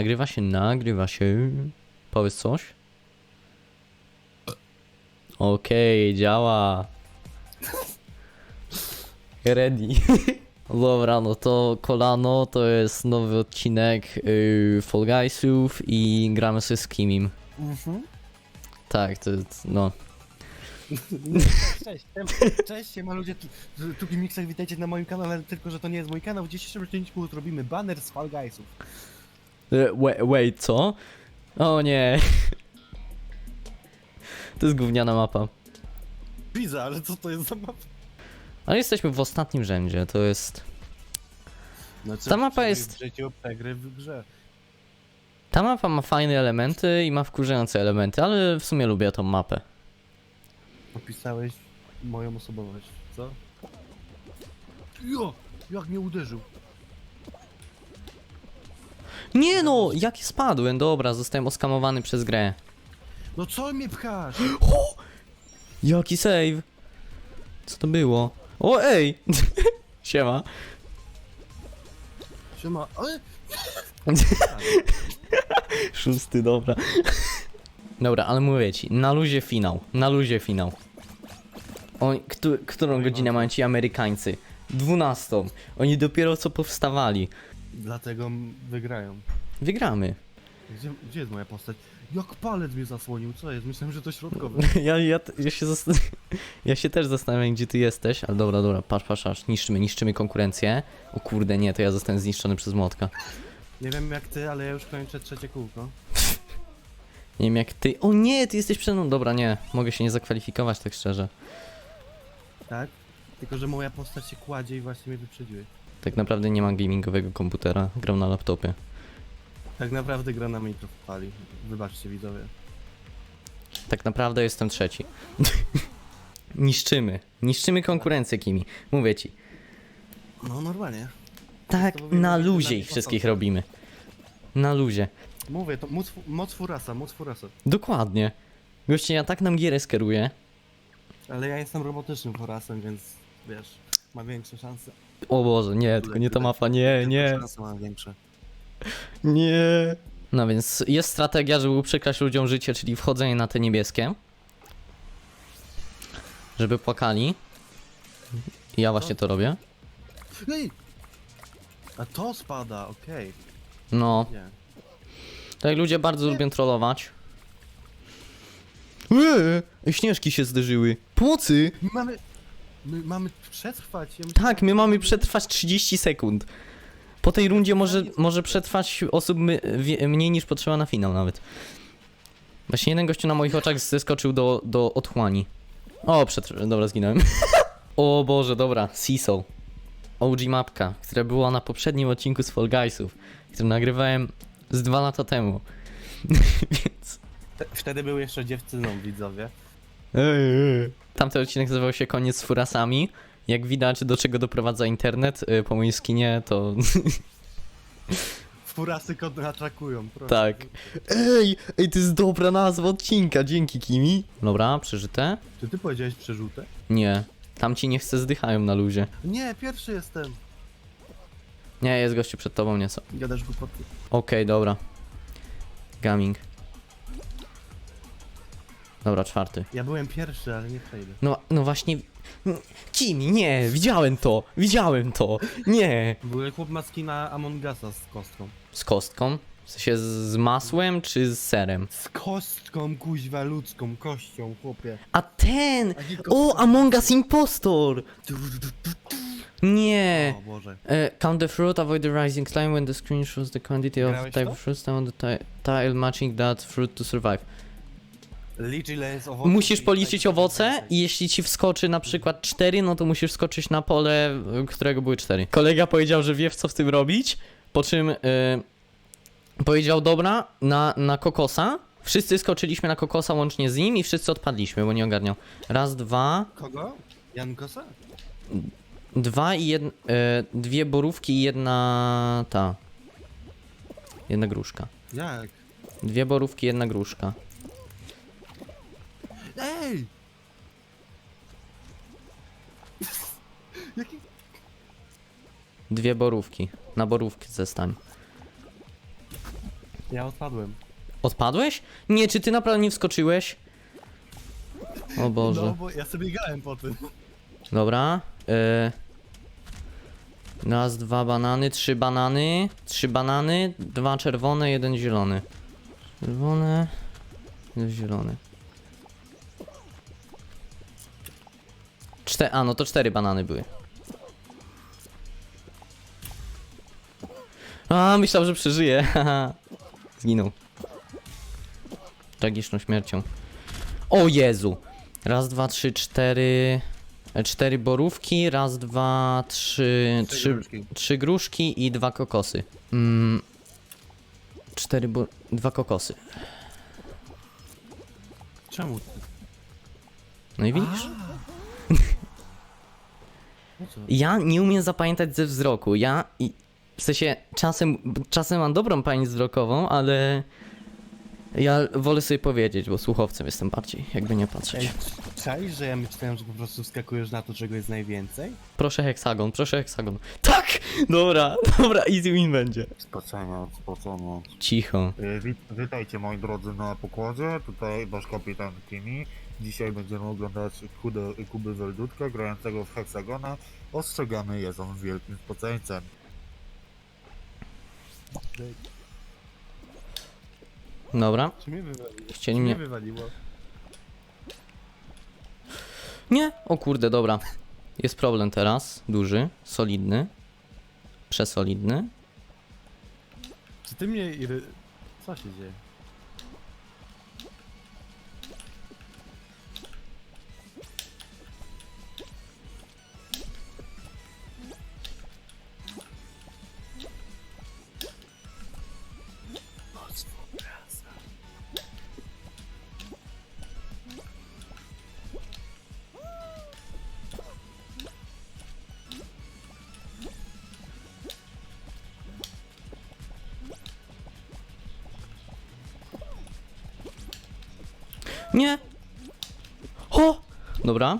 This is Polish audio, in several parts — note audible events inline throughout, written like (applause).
Nagrywa się, nagrywa się. Powiedz coś. Okej, działa. (laughs) Ready. (laughs) Dobra, no to kolano to jest nowy odcinek yy, Fall Guysów i gramy sobie z Kimim. Mhm. Tak, to no. Cześć, cześć, siema ludzie, tu, tu Gimixach, witajcie na moim kanale, tylko że to nie jest mój kanał. W dzisiejszym odcinku zrobimy banner z Fall Guysów. E, Wait, wait, co? O nie. (laughs) To jest gówniana mapa. Widzę, ale co to jest za mapa? Ale jesteśmy w ostatnim rzędzie, to jest... No, Ta mapa jest- W życiu przegry w grze. Ta mapa ma fajne elementy i ma wkurzające elementy, ale w sumie lubię tą mapę. Opisałeś moją osobowość, co? Jo, jak mnie uderzył. Nie no, jaki spadłem, dobra, zostałem oskamowany przez grę. No co mnie pchasz? Jaki save? Co to było? O ej! (laughs) Siema. Siema, ale... (laughs) Szósty, dobra. (laughs) Dobra, ale mówię ci, na luzie finał, na luzie finał. Oni, któ którą godzinę mają ci Amerykańcy? Dwunastą. Oni dopiero co powstawali. Dlatego wygrają. Wygramy. Gdzie, gdzie jest moja postać? Jak palec mnie zasłonił, co jest? Myślałem, że to środkowy. (laughs) Ja, ja, ja, się zast... (laughs) ja się też zastanawiam, gdzie ty jesteś, ale dobra, dobra, patrz, patrz, patrz, niszczymy, niszczymy konkurencję. O kurde, nie, to ja zostałem zniszczony przez młotka. Nie wiem jak ty, ale ja już kończę trzecie kółko. Nie wiem jak ty... O nie, ty jesteś przed mną. Dobra, nie, mogę się nie zakwalifikować tak szczerze. Tak? Tylko, że moja postać się kładzie i właśnie mnie wyprzedziłeś. Tak naprawdę nie mam gamingowego komputera, gram na laptopie. Tak naprawdę gra na mikro pali. Wybaczcie widzowie. Tak naprawdę jestem trzeci. (laughs) niszczymy, niszczymy konkurencję kimi. Mówię ci. No normalnie. Tak, To na luzie ich wszystkich robimy. Na luzie. Mówię, to moc, moc furasa, moc furasa. Dokładnie. Goście, ja tak nam gierę skieruję. Ale ja jestem robotycznym furasem, więc wiesz, ma większe szanse. O Boże, nie, tylko nie ta mapa, nie, nie, Szanse ma większe. nie. No więc jest strategia, żeby uprzykrać ludziom życie, czyli wchodzenie na te niebieskie. Żeby płakali. I ja właśnie to robię. Ej! A to spada, okej. No, Nie. tak ludzie bardzo lubią trollować. Eee, śnieżki się zderzyły. Pomocy! My mamy... My mamy przetrwać. Ja myślałem, Tak, my mamy przetrwać 30 sekund. Po tej rundzie może, może przetrwać osób my, wie, mniej niż potrzeba na finał nawet. Właśnie jeden gościu na moich oczach zeskoczył do, do otchłani. O, przetrwa... Dobra, zginąłem. (laughs) o Boże, dobra, Cecil. OG mapka, która była na poprzednim odcinku z Fall Guysów, który nagrywałem z dwa lata temu. (laughs) Więc... Te- Wtedy były jeszcze dziewczyną, widzowie. Tamten odcinek nazywał się Koniec z furasami. Jak widać, do czego doprowadza internet y, po moim skinie, to (laughs) Furasy kontraatakują, proszę. Tak. Ej, ej, to jest dobra nazwa odcinka, dzięki Kimi. Dobra, przeżyte? Czy ty powiedziałeś przerzutę? Nie. Tamci nie chce zdychają na luzie. Nie, pierwszy jestem. Nie, jest gościu przed tobą, nie co. Gadasz głupoty. Okej, dobra. Gaming. Dobra, czwarty. Ja byłem pierwszy, ale nie przejdę. No, no właśnie... Kimi, nie, widziałem to, widziałem to, nie. Były chłop ma skina Among Usa z kostką. Z kostką? W sensie z, masłem czy z serem? Z kostką, kuźwa, ludzką, kością, chłopie. A ten! O, Among Us Impostor! Nie! O Boże. Uh, count the fruit, avoid the rising time when the screen shows the quantity of Grałeś type to? of fruits on the ti- tile matching that fruit to survive. Licz ile jest owoców. Musisz i policzyć tak owoce i jeśli ci wskoczy na przykład 4, no to musisz skoczyć na pole, y, którego były 4. Kolega powiedział, że wie w co w tym robić, po czym y, powiedział dobra, na, na kokosa. Wszyscy skoczyliśmy na kokosa łącznie z nim i wszyscy odpadliśmy, bo nie ogarniał. Raz, dwa, Kogo? Jankosa? dwa i jedna, dwie borówki i jedna ta. Jedna gruszka. Jak? Dwie borówki, jedna gruszka. Ej! Jaki... Dwie borówki. Na borówki zestań. Ja odpadłem. Odpadłeś? Nie, czy ty naprawdę nie wskoczyłeś? O Boże. No, bo ja sobie biegałem po tym. Dobra. Y... Raz, dwa banany, trzy banany, trzy banany, dwa czerwone, jeden zielony. Czerwone, jeden zielony. Czte a, no to cztery banany były. A, myślał, że przeżyje. (laughs) Zginął. Tragiczną śmiercią. O Jezu! Raz, dwa, trzy, cztery. e, Cztery borówki, raz, dwa, trzy, trzy, gruszki. trzy gruszki i dwa kokosy. Mm, cztery bo... dwa kokosy. Czemu? No i widzisz? (laughs) Ja nie umiem zapamiętać ze wzroku. Ja i w sensie czasem, czasem mam dobrą pamięć wzrokową, ale ja wolę sobie powiedzieć, bo słuchowcem jestem bardziej, jakby nie patrzeć. Czaisz, że ja myślałem, że po prostu wskakujesz na to, czego jest najwięcej? Proszę heksagon, proszę heksagon. Tak! Dobra, (laughs) dobra, easy win będzie. Spocenia, spocenia. Cicho. Y, Wit witajcie moi drodzy na pokładzie, tutaj wasz kapitan Kimi. Dzisiaj będziemy oglądać Kudę, Kuby Weldutka grającego w Hexagona. Ostrzegamy, jest on wielkim spoceńcem. Dobra. Czy mnie wywaliło? Chcieli Czy mnie wywaliło? Nie? O kurde, dobra. Jest problem teraz. Duży, solidny. Przesolidny. Czy ty mnie iry... Co się dzieje? Nie! Ho! Dobra.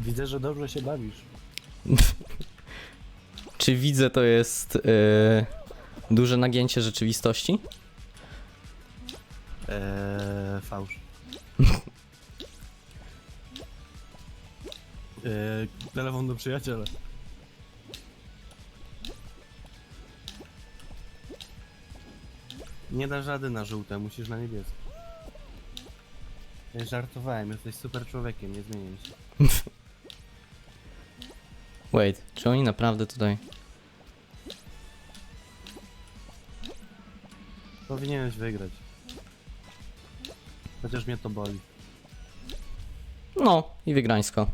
Widzę, że dobrze się bawisz. (laughs) Czy widzę to jest e, duże nagięcie rzeczywistości? Eee, fałsz. (laughs) eee, telefon do przyjaciela. Nie da rady na żółte, musisz na niebieskie. Ja żartowałem, jesteś super człowiekiem, nie zmienię się. (laughs) Wait, czy oni naprawdę tutaj... Powinieneś wygrać. Chociaż mnie to boli. No, i wygrańsko.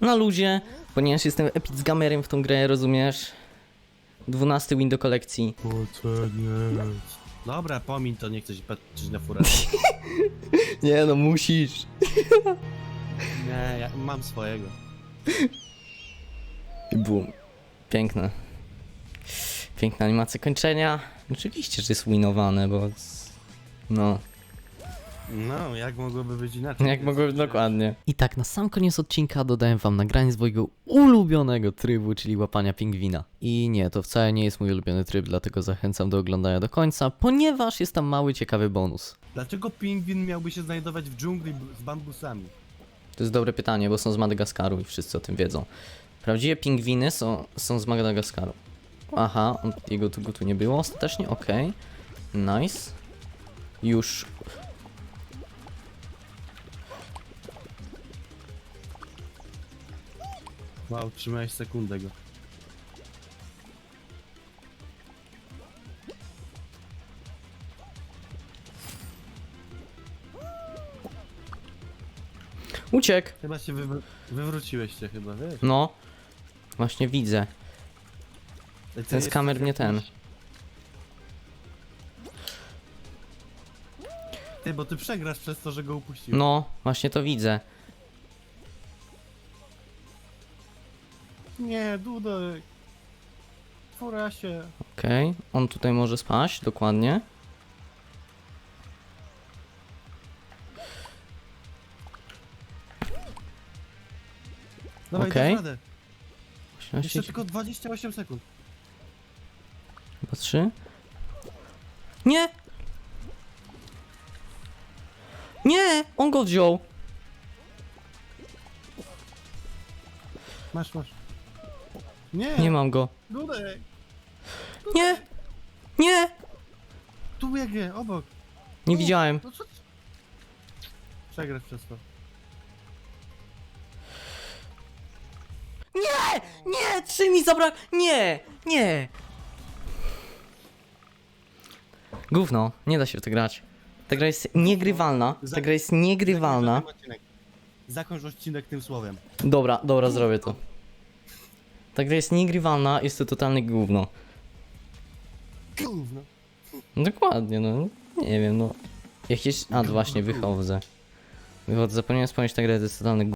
Na luzie, ponieważ jestem epic gamerem w tą grę, rozumiesz? 12 win do kolekcji. Dobra, pomiń to, nie chcę się patrzeć na furę. (laughs) Nie no, musisz. Nie, ja mam swojego. I boom. Piękne. Piękna animacja kończenia. Oczywiście, że jest winowane, bo... No, No, jak mogłoby być inaczej? jak mogło dokładnie. I tak, na sam koniec odcinka dodałem wam nagranie swojego ulubionego trybu, czyli łapania pingwina. I nie, to wcale nie jest mój ulubiony tryb, dlatego zachęcam do oglądania do końca, ponieważ jest tam mały, ciekawy bonus. Dlaczego pingwin miałby się znajdować w dżungli b- z bambusami? To jest dobre pytanie, bo są z Madagaskaru i wszyscy o tym wiedzą. Prawdziwe pingwiny są, są z Madagaskaru. Aha, on, jego tu, tu nie było ostatecznie? Okej. Nice. Już. Wow, trzymałeś sekundę go. Uciekł! Chyba się wywr- wywróciłeś się chyba, wiesz? No. Właśnie widzę. Ty Ten jesteś skamer nie ten. jakiś- Ty, bo ty przegrasz przez to, że go upuściłeś. No, właśnie to widzę. Nie, Dudek. Furasie. Okej, on tutaj może spaść, dokładnie. Dawaj, Okej. dasz radę. 18, Jeszcze tylko 28 sekund. 3. Nie! Nie! On go wziął! Masz, masz. Nie, Nie mam go. Dudek. Nie! Nie! Tu biegnie, obok. Nie widziałem. No co ty? Przegrasz przez to. Nie! Nie! Trzy mi zabrak... Nie! Nie! Gówno, nie da się w to grać. Ta gra jest niegrywalna. Ta gra jest niegrywalna. Zakończ odcinek. Zakończ odcinek tym słowem. Dobra, dobra, zrobię to. Ta gra jest niegrywalna, jest to totalne gówno. Gówno. Dokładnie, no. Nie wiem, no. Jakieś... A, właśnie, wychodzę. Wychodzę, zapomniałem wspomnieć, ta gra to jest totalne gówno.